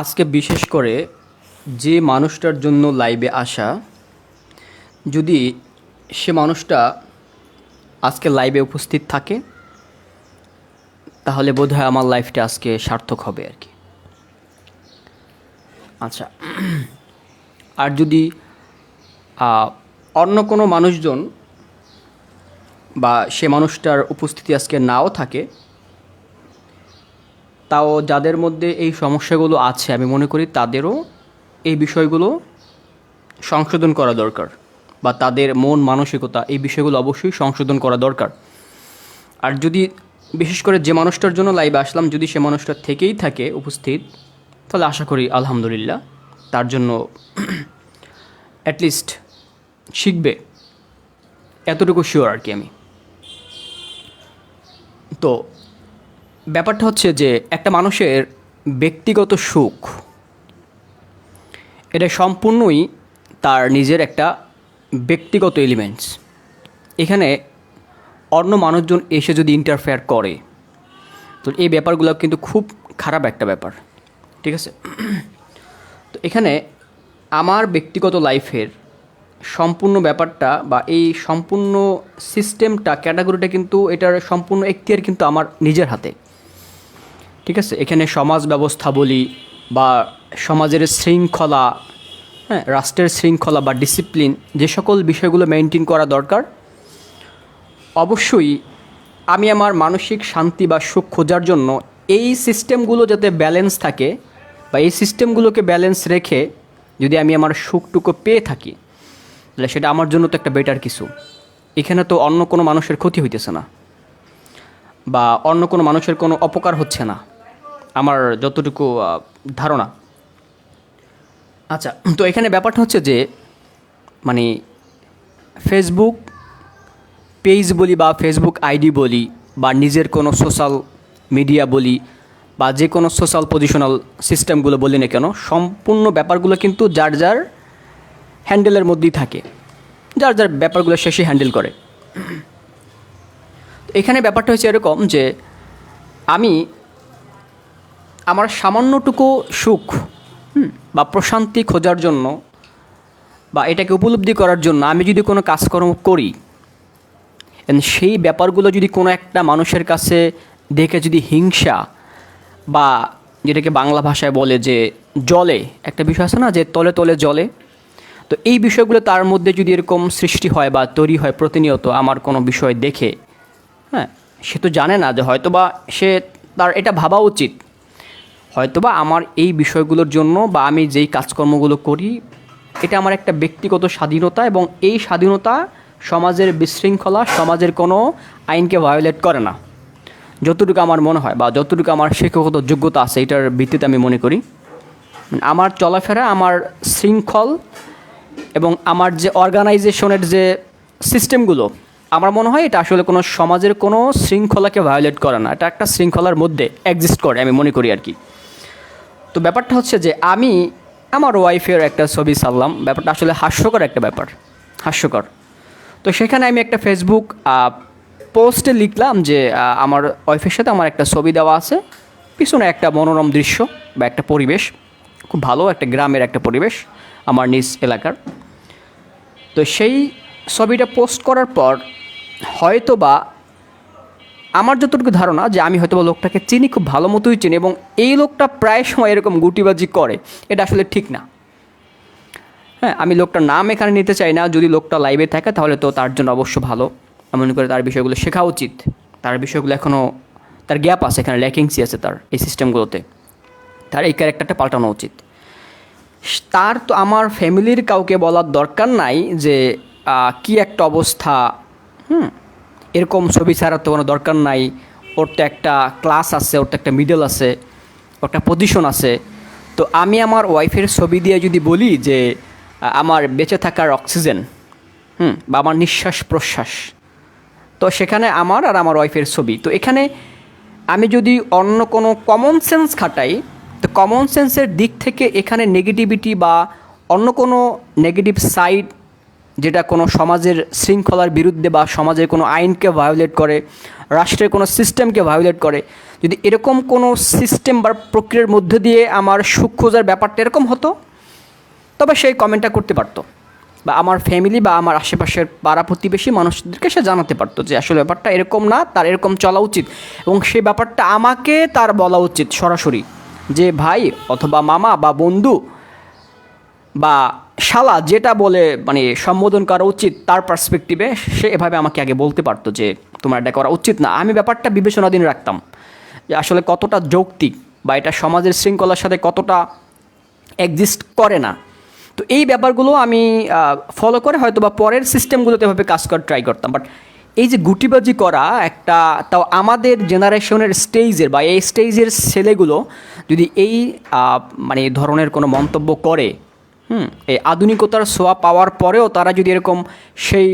আজকে বিশেষ করে যে মানুষটার জন্য লাইভে আসা, যদি সে মানুষটা আজকে লাইভে উপস্থিত থাকে, তাহলে বোধহয় আমার লাইফটা আজকে সার্থক হবে আর কি। আচ্ছা আর যদি অন্য কোনো মানুষজন বা সে মানুষটার উপস্থিতি আজকে নাও থাকে তাও যাদের মধ্যে এই সমস্যাগুলো আছে, আমি মনে করি তাদেরও এই বিষয়গুলো সংশোধন করা দরকার বা তাদের মন মানসিকতা, এই বিষয়গুলো অবশ্যই সংশোধন করা দরকার। আর যদি বিশেষ করে যে মানুষটার জন্য লাইভে আসলাম, যদি সে মানুষটা থেকেই থাকে উপস্থিত, তাহলে আশা করি আলহামদুলিল্লাহ তার জন্য অ্যাটলিস্ট শিখবে। এতটুকু শিওর আর কি আমি। তো ব্যাপারটা হচ্ছে যে একটা মানুষের ব্যক্তিগত সুখ, এটা সম্পূর্ণই তার নিজের একটা ব্যক্তিগত এলিমেন্টস এখানে অন্য মানুষজন এসে যদি ইন্টারফেয়ার করে, তো এই ব্যাপারগুলো কিন্তু খুব খারাপ একটা ব্যাপার, ঠিক আছে? তো এখানে আমার ব্যক্তিগত লাইফের সম্পূর্ণ ব্যাপারটা বা এই সম্পূর্ণ সিস্টেমটা ক্যাটাগরিটা কিন্তু এটার সম্পূর্ণ এখতিয়ার কিন্তু আমার নিজের হাতে। ঠিক আছে? এখানে সমাজ ব্যবস্থা বলি বা সমাজের শৃঙ্খলা হ্যাঁ রাষ্ট্রের শৃঙ্খলা বা ডিসিপ্লিন যে সকল বিষয়গুলো মেনটেন করা দরকার। অবশ্যই আমি আমার মানসিক শান্তি বা সুখ খোঁজার জন্য এই সিস্টেমগুলো যাতে ব্যালেন্স থাকে বা এই সিস্টেমগুলোকে ব্যালেন্স রেখে যদি আমি আমার সুখটুকু পেয়ে থাকি, তাহলে সেটা আমার জন্য তো একটা বেটার কিছু। এখানে তো অন্য কোনো মানুষের ক্ষতি হইতেছে না বা অন্য কোনো মানুষের কোনো অপকার হচ্ছে না। আমার যতটুকু ধারণা। আচ্ছা তো এখানে ব্যাপারটা হচ্ছে যে মানে ফেসবুক পেজ বলি বা ফেসবুক আইডি বলি বা নিজের কোনো সোশ্যাল মিডিয়া বলি বা যে কোনো সোশ্যাল পজিশনাল সিস্টেমগুলো বলি না কেন, সম্পূর্ণ ব্যাপারগুলো কিন্তু যার যার হ্যান্ডেলের মধ্যেই থাকে। যার যার ব্যাপারগুলো শেষে হ্যান্ডেল করে। এখানে ব্যাপারটা হচ্ছে এরকম যে, আমি আমার সামান্যটুকু সুখ বা প্রশান্তি খোঁজার জন্য বা এটাকে উপলব্ধি করার জন্য আমি যদি কোনো কাজকর্ম করি সেই ব্যাপারগুলো যদি কোনো একটা মানুষের কাছে দেখে যদি হিংসা বা যেটাকে বাংলা ভাষায় বলে যে জলে, একটা বিষয় আছে না যে তলে তলে জলে, তো এই বিষয়গুলো তার মধ্যে যদি এরকম সৃষ্টি হয় বা তৈরি হয় প্রতিনিয়ত আমার কোনো বিষয় দেখে হ্যাঁ সে তো জানে না যে হয়তোবা সে তার এটা ভাবা উচিত। হয়তোবা আমার এই বিষয়গুলোর জন্য বা আমি যেই কাজকর্মগুলো করি, এটা আমার একটা ব্যক্তিগত স্বাধীনতা এবং এই স্বাধীনতা সমাজের বিশৃঙ্খলা, সমাজের কোনো আইনকে ভায়োলেট করে না। যতটুকু আমার মনে হয় বা যতটুকু আমার শিক্ষাগত যোগ্যতা আছে, এটার ভিত্তিতে আমি মনে করি। আমার চলাফেরা, আমার শৃঙ্খল এবং আমার যে অর্গানাইজেশনের যে সিস্টেমগুলো আমার মনে হয় এটা আসলে কোনো সমাজের কোনো শৃঙ্খলাকে ভায়োলেট করে না। এটা একটা শৃঙ্খলার মধ্যে এক্সিস্ট করে, আমি মনে করি আর কি। তো ব্যাপারটা হচ্ছে যে আমি আমার ওয়াইফের একটা ছবি সারলাম ব্যাপারটা আসলে হাস্যকর একটা ব্যাপার, হাস্যকর। তো সেখানে আমি একটা ফেসবুক পোস্টে লিখলাম যে আমার ওয়াইফের সাথে আমার একটা ছবি দেওয়া আছে। পিছনে একটা মনোরম দৃশ্য বা একটা পরিবেশ, খুব ভালো একটা গ্রামের একটা পরিবেশ আমার নিজ এলাকার। তো সেই ছবিটা পোস্ট করার পর হয়তো বা আমার যতটুকু ধারণা যে আমি হয়তো লোকটাকে চিনি, খুব ভালো মতোই চিনি এবং এই লোকটা প্রায় সময় এরকম গুটিবাজি করে। এটা আসলে ঠিক না। হ্যাঁ আমি লোকটার নাম এখানে নিতে চাই না। যদি লোকটা লাইভে থাকে তাহলে তো তার জন্য অবশ্য ভালো। এমন করে তার বিষয়গুলো শেখা উচিত। তার বিষয়গুলো এখনও তার গ্যাপ আছে এখানে ল্যাকিংসি আছে তার এই সিস্টেমগুলোতে তার এই ক্যারেক্টারটা পাল্টানো উচিত। তার তো আমার ফ্যামিলির কাউকে বলার দরকার নাই যে কি একটা অবস্থা, হুম এরকম ছবি ছাড়ার তো কোনো দরকার নাই। ওর তো একটা ক্লাস আছে, ওর তো একটা মিডল আছে, ওর একটা পজিশন আছে। তো আমি আমার ওয়াইফের ছবি দিয়ে যদি বলি যে আমার বেঁচে থাকার অক্সিজেন হুম, বা আমার নিঃশ্বাস প্রশ্বাস, তো সেখানে আমার আর আমার ওয়াইফের ছবি। তো এখানে আমি যদি অন্য কোনো কমন সেন্স খাটাই, তো কমন সেন্সের দিক থেকে এখানে নেগেটিভিটি বা অন্য কোনো নেগেটিভ সাইড যেটা কোনো সমাজের শৃঙ্খলার বিরুদ্ধে বা সমাজের কোনো আইনকে ভায়োলেট করে, রাষ্ট্রের কোনো সিস্টেমকে ভায়োলেট করে, যদি এরকম কোনো সিস্টেম বা প্রক্রিয়ার মধ্যে দিয়ে আমার সুখ খোঁজার ব্যাপারটা এরকম হতো? তবে সেই কমেন্টটা করতে পারতো। বা আমার ফ্যামিলি বা আমার আশেপাশের পাড়া প্রতিবেশী মানুষদেরকে সে জানাতে পারতো যে আসলে ব্যাপারটা এরকম না, তার এরকম চলা উচিত। এবং সেই ব্যাপারটা আমাকে তার বলা উচিত সরাসরি যে, ভাই অথবা মামা বা বন্ধু বা শালা যেটা বলে মানে সম্বোধন করা উচিত তার পার্সপেক্টিভে সে এভাবে আমাকে আগে বলতে পারতো যে তোমার এটা করা উচিত না। আমি ব্যাপারটা বিবেচনাধীন রাখতাম যে আসলে কতটা যৌক্তিক বা এটা সমাজের শৃঙ্খলার সাথে কতটা এক্সিস্ট করে না। তো এই ব্যাপারগুলো আমি ফলো করে হয়তো বা পরের সিস্টেমগুলোতে এভাবে কাজ করার ট্রাই করতাম। বাট এই যে গুটিবাজি করা একটা, তাও আমাদের জেনারেশনের স্টেজের বা এই স্টেজের ছেলেগুলো যদি এই মানে ধরনের কোনো মন্তব্য করে হুম, এই আধুনিকতার ছোঁয়া পাওয়ার পরেও তারা যদি এরকম সেই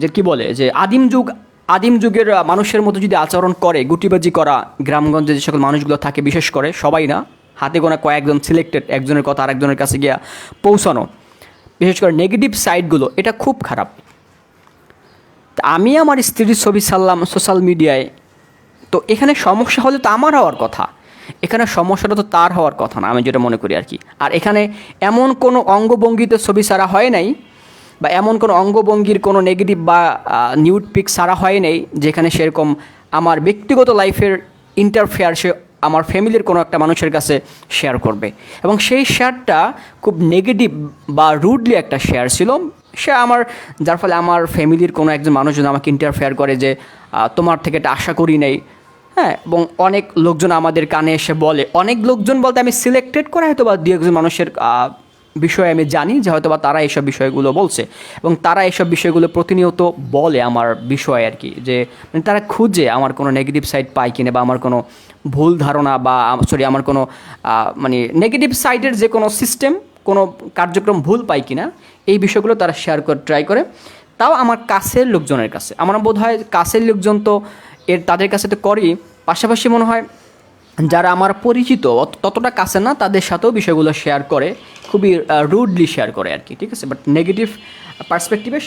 যে কি বলে, যে আদিম যুগ, আদিম যুগের মানুষের মতো যদি আচরণ করে, গুটিবাজি করা গ্রামগঞ্জে যে সকল মানুষগুলো থাকে, বিশেষ করে সবাই না, হাতে গোনা কয়েকজন সিলেক্টেড একজনের কথা আরেকজনের কাছে গিয়া পৌঁছানো, বিশেষ করে নেগেটিভ সাইডগুলো এটা খুব খারাপ। আমি আমার স্ত্রীর ছবি ছাড়লাম সোশ্যাল মিডিয়ায় তো এখানে সমস্যা হলে তো আমার হওয়ার কথা। এখানে সমস্যাটা তো তার হওয়ার কথা না, আমি যেটা মনে করি আর কি। আর এখানে এমন কোনো অঙ্গভঙ্গিতে ছবি সারা হয় নাই, বা এমন কোনো অঙ্গভঙ্গির কোনো নেগেটিভ বা নিউড পিক সারা হয় নাই, যেখানে সেরকম আমার ব্যক্তিগত লাইফের ইন্টারফেয়ার সে আমার ফ্যামিলির কোনো একটা মানুষের কাছে শেয়ার করবে। এবং সেই শেয়ারটা খুব নেগেটিভ বা রুডলি একটা শেয়ার ছিল। সে আমার, যার ফলে আমার ফ্যামিলির কোনো একজন মানুষ যদি আমাকে ইন্টারফেয়ার করে যে তোমার থেকে এটা আশা করি নাই হ্যাঁ এবং অনেক লোকজন আমাদের কানে এসে বলে। অনেক লোকজন বলতে আমি সিলেক্টেড করে হয়তো বা দু একজন মানুষের বিষয়ে আমি জানি যে হয়তো বা তারা এইসব বিষয়গুলো বলছে। এবং তারা এইসব বিষয়গুলো প্রতিনিয়ত বলে আমার বিষয়ে আর কি, যে মানে তারা খুঁজে আমার কোনো নেগেটিভ সাইড পায় কিনা বা আমার কোনো ভুল ধারণা বা সরি আমার কোনো মানে নেগেটিভ সাইডের যে কোনো সিস্টেম কোনো কার্যক্রম ভুল পাই কিনা, এই বিষয়গুলো তারা শেয়ার করে ট্রাই করে। তাও আমার কাছের লোকজনের কাছে। আমার বোধ হয় কাছের লোকজন তো এর তাদের কাছে তো করি। পাশাপাশি মনে হয় যারা আমার পরিচিত ততটা কাছে না, তাদের সাথেও বিষয়গুলো শেয়ার করে, খুবই রুডলি শেয়ার করে আর কি, ঠিক আছে? বাট নেগেটিভ পার্সপেক্টিভের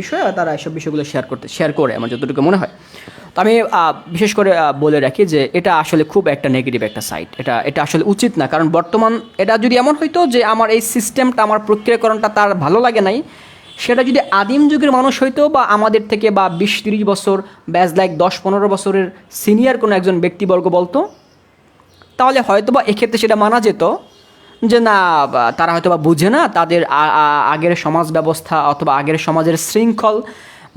বিষয়ে তারা এসব বিষয়গুলো শেয়ার করতে শেয়ার করে আমার যতটুকু মনে হয়। তো আমি বিশেষ করে বলে রাখি যে এটা আসলে খুব একটা নেগেটিভ একটা সাইট এটা এটা আসলে উচিত না, কারণ বর্তমান এটা যদি এমন হইতো যে আমার এই সিস্টেমটা আমার প্রক্রিয়াকরণটা তার ভালো লাগে নাই সেটা যদি আদিম যুগের মানুষ হইতো বা আমাদের থেকে বা বিশ তিরিশ বছর ব্যাজ লাইক দশ পনেরো বছরের সিনিয়র কোনো একজন ব্যক্তিবর্গ বলতো, তাহলে হয়তো বা এক্ষেত্রে সেটা মানা যেত যে না তারা হয়তো বা বুঝে না তাদের আগের সমাজ ব্যবস্থা অথবা আগের সমাজের শৃঙ্খল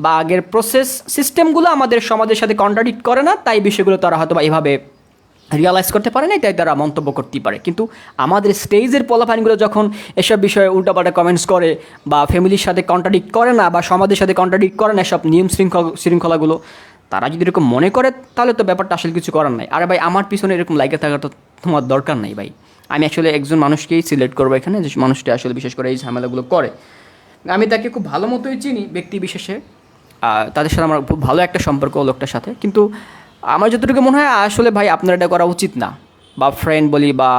বা আগের প্রসেস সিস্টেমগুলো আমাদের সমাজের সাথে কন্ট্রাডিক্ট করে না, তাই বিষয়গুলো তারা হয়তো বা এভাবে রিয়ালাইজ করতে পারে নাই তাই তারা মন্তব্য করতেই পারে। কিন্তু আমাদের স্টেজের পোলাফাইনগুলো যখন এসব বিষয়ে উল্টাপাল্টা কমেন্টস করে বা ফ্যামিলির সাথে কন্ট্রাডিক্ট করে না বা সমাজের সাথে কন্ট্রাডিক্ট করে না সব নিয়ম শৃঙ্খল শৃঙ্খলাগুলো, তারা যদি এরকম মনে করে, তাহলে তো ব্যাপারটা আসলে কিছু করার নাই। আরে ভাই, আমার পিছনে এরকম লাইকে থাকার তো তোমার দরকার নাই ভাই। আমি আসলে একজন মানুষকেই সিলেক্ট করব এখানে, যে মানুষটা আসলে বিশেষ করে এই ঝামেলাগুলো করে। আমি তাকে খুব ভালো মতোই চিনি, ব্যক্তি বিশেষে। তাদের সাথে আমার খুব ভালো একটা সম্পর্ক লোকটার সাথে। কিন্তু আমার যতটুকু মনে হয়, আসলে ভাই আপনার এটা করা উচিত না। বা ফ্রেন্ড বলি বা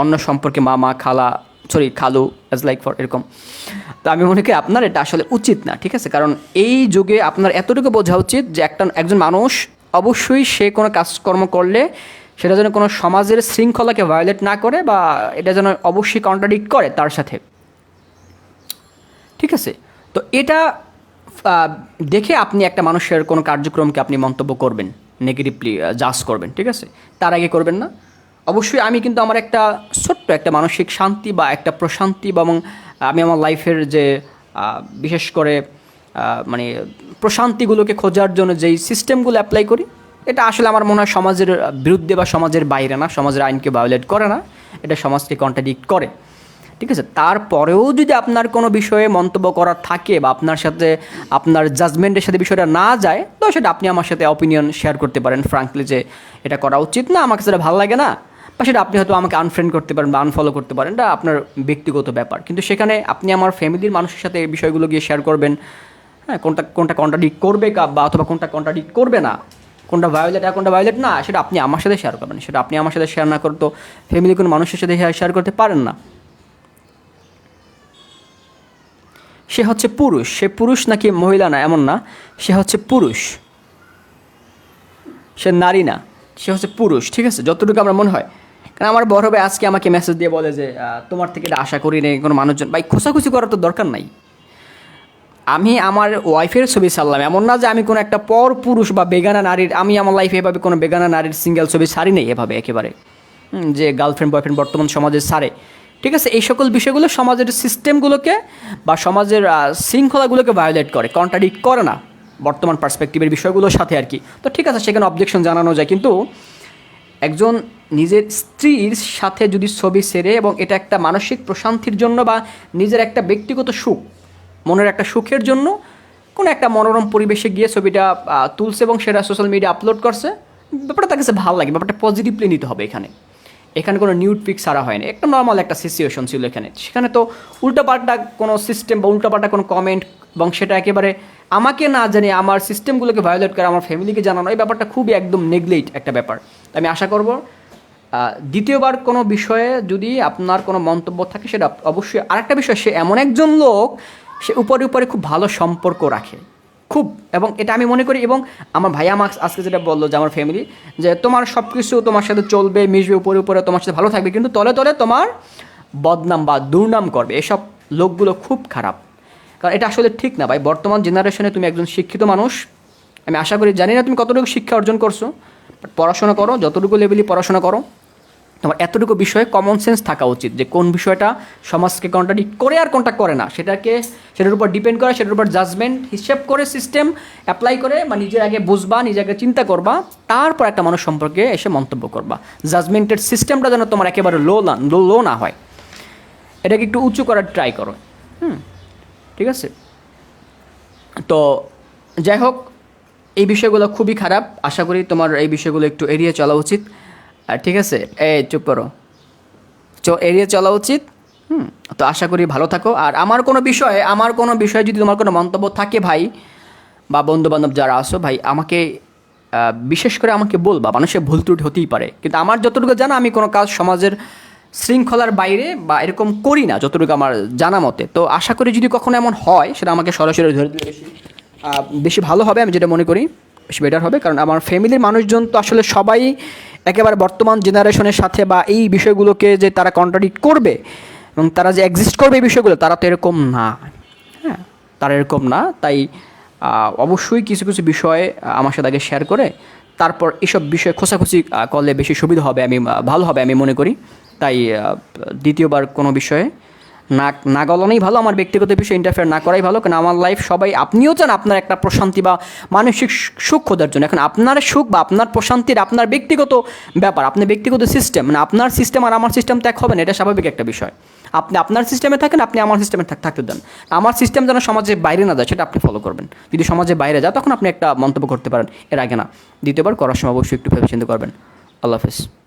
অন্য সম্পর্কে মামা, খালা সরি খালু অ্যাজ লাইক ফর এরকম। তো আমি মনে করি আপনার এটা আসলে উচিত না, ঠিক আছে? কারণ এই যুগে আপনার এতটুকু বোঝা উচিত যে একটা, একজন মানুষ অবশ্যই সে কোনো কাজকর্ম করলে সেটা যেন কোনো সমাজের শৃঙ্খলাকে ভায়োলেট না করে বা এটা যেন অবশ্যই কন্ট্রাডিক্ট করে তার সাথে। ঠিক আছে? তো এটা দেখে আপনি একটা মানুষের কোনো কার্যক্রমকে আপনি মন্তব্য করবেন। নেগেটিভলি জাজ করবেন, ঠিক আছে? তার আগে করবেন না। অবশ্যই আমি কিন্তু আমার একটা ছোট্ট একটা মানসিক শান্তি বা একটা প্রশান্তি বা এবং আমি আমার লাইফের যে বিশেষ করে মানে প্রশান্তিগুলোকে খোঁজার জন্য যেই সিস্টেমগুলো অ্যাপ্লাই করি, এটা আসলে আমার মনে হয় সমাজের বিরুদ্ধে বা সমাজের বাইরে না, সমাজের আইনকে ভায়োলেট করে না, এটা সমাজকে কন্ট্রাডিক্ট করে। ঠিক আছে? তারপরেও যদি আপনার কোনো বিষয়ে মন্তব্য করার থাকে বা আপনার সাথে, আপনার জাজমেন্টের সাথে বিষয়টা না যায়, তো সেটা আপনি আমার সাথে অপিনিয়ন শেয়ার করতে পারেন ফ্রাঙ্কলি যে এটা করা উচিত না আমাকে সেটা ভালো লাগে না, বা সেটা আপনি হয়তো আমাকে আনফ্রেন্ড করতে পারেন বা আনফলো করতে পারেন, এটা আপনার ব্যক্তিগত ব্যাপার। কিন্তু সেখানে আপনি আমার ফ্যামিলির মানুষের সাথে এই বিষয়গুলো গিয়ে শেয়ার করবেন হ্যাঁ কোনটা কোনটা কন্ট্রাডিক্ট করবে বা অথবা কোনটা কন্ট্রাডিক্ট করবে না, কোনটা ভায়োলেট আর কোনটা ভায়োলেট না, সেটা আপনি আমার সাথে শেয়ার করবেন। সেটা আপনি আমার সাথে শেয়ার না করতো ফ্যামিলি কোনো মানুষের সাথে শেয়ার করতে পারেন না। সে হচ্ছে পুরুষ। সে পুরুষ নাকি মহিলা না, এমন না। সে হচ্ছে পুরুষ। সে নারী না, সে হচ্ছে পুরুষ, ঠিক আছে? যতটুকু আমার মনে হয়। কারণ আমার বড় ভাই আজকে আমাকে মেসেজ দিয়ে বলে যে তোমার থেকে এটা আশা করি নেই কোনো মানুষজন। ভাই, খোঁচাখুচি করার তো দরকার নাই। আমি আমার ওয়াইফের ছবি ছাড়লাম। এমন না যে আমি কোনো একটা পর পুরুষ বা বেগানা নারীর, আমি আমার লাইফে এভাবে কোনো বেগানা নারীর সিঙ্গেল ছবি ছাড়ি নেই এভাবে একেবারে। যে গার্লফ্রেন্ড বয়ফ্রেন্ড বর্তমান সমাজে ছাড়ে। ঠিক আছে? এই সকল বিষয়গুলো সমাজের সিস্টেমগুলোকে বা সমাজের শৃঙ্খলাগুলোকে ভায়োলেট করে কন্ট্রাডিক্ট করে না বর্তমান পার্সপেক্টিভের বিষয়গুলোর সাথে আর কি। তো ঠিক আছে, সেখানে অবজেকশন জানানো যায়। কিন্তু একজন নিজের স্ত্রীর সাথে যদি ছবি সেরে এবং এটা একটা মানসিক প্রশান্তির জন্য বা নিজের একটা ব্যক্তিগত সুখ, মনের একটা সুখের জন্য কোনো একটা মনোরম পরিবেশে গিয়ে ছবিটা তুলছে এবং সেটা সোশ্যাল মিডিয়া আপলোড করছে, ব্যাপারটা তার কাছে ভালো লাগে, ব্যাপারটা পজিটিভলি নিতে হবে এখানে। এখানে কোনো নিউড পিক সারা হয়নি। একটা নর্মাল একটা সিচুয়েশন ছিল এখানে। সেখানে তো উল্টোপাল্টা কোনো সিস্টেম বা উল্টোপাল্টা কোনো কমেন্ট এবং সেটা একেবারে আমাকে না জানি আমার সিস্টেমগুলোকে ভায়োলেট করে আমার ফ্যামিলিকে জানানো, এই ব্যাপারটা খুবই একদম নেগলেট একটা ব্যাপার। আমি আশা করব দ্বিতীয়বার কোনো বিষয়ে যদি আপনার কোনো মন্তব্য থাকে, সেটা অবশ্যই আরেকটা বিষয়, সে এমন একজন লোক, সে উপরে উপরে খুব ভালো সম্পর্ক রাখে। খুব, এবং এটা আমি মনে করি, এবং আমার ভাইয়া মার্কস আজকে যেটা বলল যে আমার ফ্যামিলি যে তোমার সব কিছু তোমার সাথে চলবে, মিশবে উপরে উপরে, তোমার সাথে ভালো থাকবে, কিন্তু তলে তলে তোমার বদনাম বা দুর্নাম করবে। এসব লোকগুলো খুব খারাপ। কারণ এটা আসলে ঠিক না ভাই, বর্তমান জেনারেশনে তুমি একজন শিক্ষিত মানুষ, আমি আশা করি জানি না তুমি কতটুকু শিক্ষা অর্জন করছ বাট পড়াশোনা করো, যতটুকু লেভেলই পড়াশোনা করো। তোমার এতটুকু বিষয়ে কমন সেন্স থাকা উচিত যে কোন বিষয়টা সমাজকে কন্ট্রাডিক্ট করে আর কোনটা করে না। সেটাকে, সেটার উপর ডিপেন্ড করে, সেটার উপর জাজমেন্ট হিসেব করে সিস্টেম অ্যাপ্লাই করে, বা নিজের আগে বুঝবা, নিজের আগে চিন্তা করবা, তারপর একটা মানুষ সম্পর্কে এসে মন্তব্য করবা। জাজমেন্টের সিস্টেমটা যেন তোমার একেবারে লো না লো না হয়। এটাকে একটু উঁচু করার ট্রাই করো। হুম, ঠিক আছে? তো যাই হোক, এই বিষয়গুলো খুবই খারাপ। আশা করি তোমার এই বিষয়গুলো একটু এড়িয়ে চলা উচিত। আর ঠিক আছে, এই চুপ করো। চো, এড়িয়ে চলা উচিত। হুম, তো আশা করি ভালো থাকো। আর আমার কোনো বিষয়ে, আমার কোনো বিষয়ে যদি তোমার কোনো মন্তব্য থাকে ভাই, বা বন্ধু বান্ধব যারা আসো ভাই, আমাকে বিশেষ করে আমাকে বলবা, মানুষের ভুল ত্রুটি হতেই পারে। কিন্তু আমার যতটুকু জানা, আমি কোনো কাজ সমাজের শৃঙ্খলার বাইরে বা এরকম করি না, যতটুকু আমার জানা মতে। তো আশা করি যদি কখনো এমন হয়, সেটা আমাকে সরাসরি ধরে দিলে বেশি। বেশি ভালো হবে, আমি যেটা মনে করি, বেশি বেটার হবে। কারণ আমার ফ্যামিলির মানুষজন তো আসলে সবাই একেবারে বর্তমান জেনারেশনের সাথে বা এই বিষয়গুলোকে যে তারা কন্ট্রাডিক্ট করবে এবং তারা যে এক্সিস্ট করবে এই বিষয়গুলো, তারা তো এরকম না। হ্যাঁ তারা এরকম না। তাই অবশ্যই কিছু কিছু বিষয় আমার সাথে আগে শেয়ার করে, তারপর এসব বিষয়ে খোঁচাখুচি করলে বেশি সুবিধা হবে আমি ভালো হবে আমি মনে করি। তাই দ্বিতীয়বার কোনো বিষয়ে না না গলানোই ভালো, আমার ব্যক্তিগত বিষয়ে ইন্টারফেয়ার না করাই ভালো, কারণ আমার লাইফ সবাই, আপনিও চান আপনার একটা প্রশান্তি বা মানসিক সুখ খোঁজার জন্য। এখন আপনার সুখ বা আপনার প্রশান্তির আপনার ব্যক্তিগত ব্যাপার, আপনার ব্যক্তিগত সিস্টেম মানে আপনার সিস্টেম আর আমার সিস্টেম ত্যাগ হবে না, এটা স্বাভাবিক একটা বিষয়। আপনি, আপনার সিস্টেমে থাকেন, আপনি আমার সিস্টেমে থাকতে দেন। আমার সিস্টেম যেন সমাজে বাইরে না যায়, সেটা আপনি ফলো করবেন। যদি সমাজে বাইরে যায়, তখন আপনি একটা মন্তব্য করতে পারেন, এর আগে না। দ্বিতীয়বার করার সময় অবশ্যই একটু ভেবে চিন্তা করবেন। আল্লাহ হাফিজ।